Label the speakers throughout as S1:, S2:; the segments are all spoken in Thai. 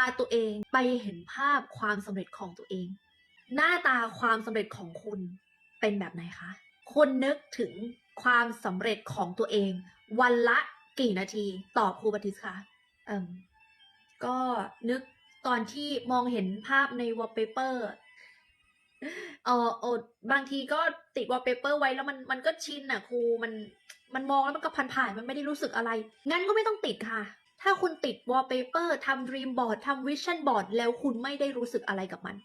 S1: าตัวเองไปเห็นภาพความสำเร็จของตัวเอง หน้าตาความสำเร็จของคุณเป็นแบบไหนคะคุณนึกถึงความสำเร็จของตัวเอง วันละกี่นาทีตอบครูปฏิสคะเอ่มก็นึกตอนที่มองเห็นภาพในวอลเปเปอร์เออออบางทีก็ติดวอลเปเปอร์ไว้แล้วมันมันก็ชินอะครูมันมันมองแล้วมันก็ผ่านผ่านมันไม่ได้รู้สึกอะไร งั้นก็ไม่ต้องติดค่ะ ถ้าคุณติดวอลเปเปอร์ทำดรีมบอร์ดทำวิชั่นบอร์ดแล้วคุณไม่ได้รู้สึกอะไรกับมัน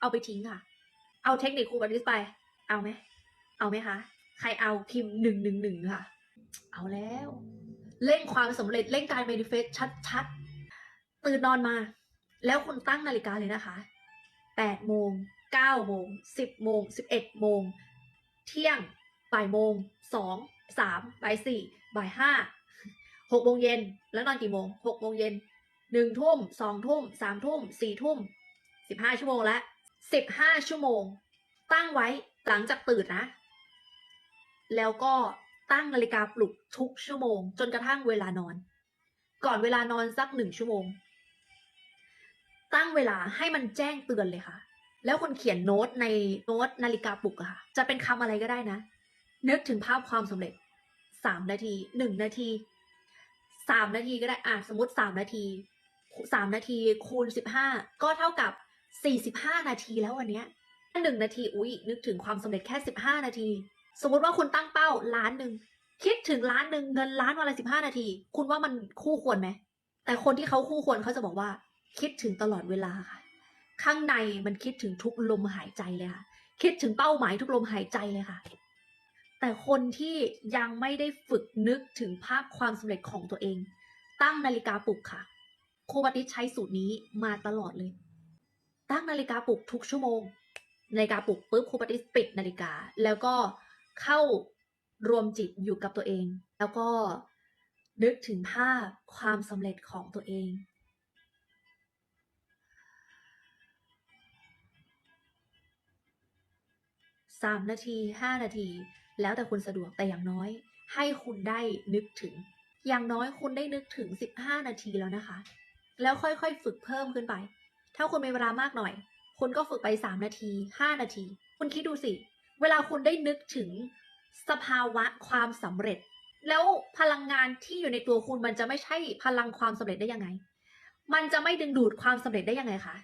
S1: เอาไปทิ้งค่ะ เอาเทคนิคครูบันทิสไป เอาไหม เอาไหมคะ ใครเอาพิมพ์หนึ่งหนึ่งหนึ่งค่ะ เอาแล้วเร่งความสำเร็จเร่งการ manifest ชัดๆ ตื่นนอนมา แล้วคุณตั้งนาฬิกาเลยนะคะแปดโมงเก้าโมงสิบโมงสิบเอ็ดโมง เที่ยงบ่ายโมงสองสามบ่ายสี่บ่ายห้า หกโมงเย็นแล้วนอนกี่โมงหกโมงเย็นหนึ่งทุ่มสองทุ่มสามทุ่มสี่ทุ่มสิบห้าชั่วโมงละสิบห้าชั่วโมง ตั้งไว้หลังจากตื่นนะ แล้วก็ตั้งนาฬิกาปลุกทุกชั่วโมง จนกระทั่งเวลานอน ก่อนเวลานอนสักหนึ่งชั่วโมง ตั้งเวลาให้มันแจ้งเตือนเลยค่ะ แล้วคนเขียนโน้ตในโน้ตนาฬิกาปลุกอะค่ะ จะเป็นคำอะไรก็ได้นะ นึกถึงภาพความสำเร็จสามนาทีหนึ่งนาที สามนาทีก็ได้อะสมมติสามนาทีสามนาทีคูณสิบห้าก็เท่ากับสี่สิบห้านาทีแล้ววันเนี้ยหนึ่งนาทีอุ๊ยนึกถึงความสำเร็จแค่สิบห้านาที สมมติว่าคุณตั้งเป้าล้านหนึ่งคิดถึงล้านหนึ่งเงินล้านวันละสิบห้านาที คุณว่ามันคู่ควรไหมแต่คนที่เขาคู่ควรเขาจะบอกว่า คิดถึงตลอดเวลาค่ะ ข้างในมันคิดถึงทุกลมหายใจเลยค่ะ คิดถึงเป้าหมายทุกลมหายใจเลยค่ะ แต่คนที่ยังไม่ได้ฝึกนึกถึงภาพความสำเร็จของตัวเอง ตั้งนาฬิกาปลุกค่ะครูปฏิใช้สูตรนี้มาตลอดเลย ตั้งนาฬิกาปลุกทุกชั่วโมงนาฬิกาปลุกปุ๊บครูปฏิปิดนาฬิกา แล้วก็เข้ารวมจิตอยู่กับตัวเอง แล้วก็นึกถึงภาพความสำเร็จของตัวเอง สามนาทีห้านาที แล้วแต่คุณสะดวกแต่อย่างน้อย ให้คุณได้นึกถึง อย่างน้อยคุณได้นึกถึงสิบห้านาทีแล้วนะคะ แล้วค่อยๆ ฝึกเพิ่มขึ้นไป ถ้าคุณมีเวลามากหน่อย คุณก็ฝึกไปสามนาทีห้านาที คุณคิดดูสิ เวลาคุณได้นึกถึงสภาวะความสำเร็จ แล้วพลังงานที่อยู่ในตัวคุณมันจะไม่ใช่พลังความสำเร็จได้ยังไง มันจะไม่ดึงดูดความสำเร็จได้ยังไงคะ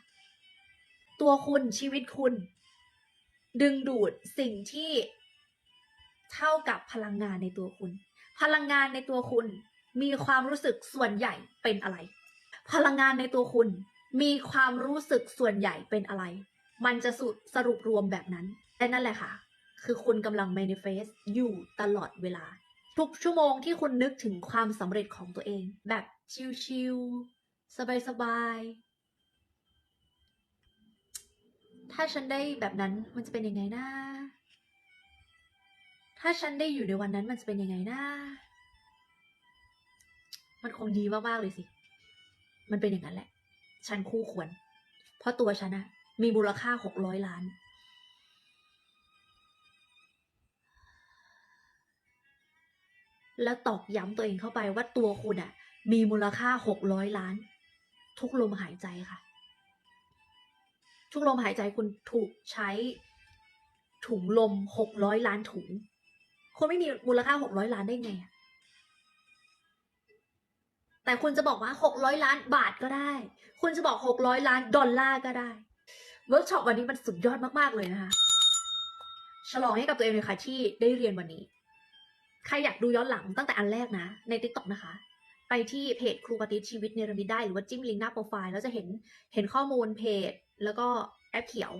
S1: ตัวคุณชีวิตคุณ ดึงดูดสิ่งที่ เท่ากับพลังงานในตัวคุณ พลังงานในตัวคุณมีความรู้สึกส่วนใหญ่เป็นอะไร พลังงานในตัวคุณมีความรู้สึกส่วนใหญ่เป็นอะไร มันจะสุสรุปรวมแบบนั้นและนั่นแหละค่ะ คือคุณกำลัง manifest อยู่ตลอดเวลา ทุกชั่วโมงที่คุณนึกถึงความสำเร็จของตัวเอง แบบชิลๆสบายๆ ถ้าฉันได้แบบนั้นมันจะเป็นยังไงนะ ถ้าฉันได้อยู่ในวันนั้นมันจะเป็นยังไงนะ มันคงดีมากๆเลยสิ มันเป็นอย่างนั้นแหละ ฉันคู่ควร เพราะตัวฉันอะมีมูลค่าหกร้อยล้าน แล้วตอกย้ำตัวเองเข้าไปว่าตัวคุณอะมีมูลค่าหกร้อยล้าน ทุกลมหายใจค่ะ ทุกลมหายใจคุณถูกใช้ถุงลมหกร้อยล้านถุง คุณไม่มีมูลค่าหกร้อยล้านได้ไงอะแต่คุณจะบอกว่าหกร้อยล้านบาทก็ได้ คุณจะบอกหกร้อยล้านดอลลาร์ก็ได้เวิร์กช็อปวันนี้มันสุดยอดมากๆเลยนะคะฉลองให้กับตัวเองเลยค่ะที่ได้เรียนวันนี้ ใครอยากดูย้อนหลังตั้งแต่อันแรกนะ ใน t ิ k t o k นะคะ ไปที่เพจครูปฏิชีวิตเนรมิตได้หรือว่าจิ้มลิงก์หน้าโปรไฟล์แล้วจะเห็นเห็นข้อมูลเพจ แล้วก็แอปเขียว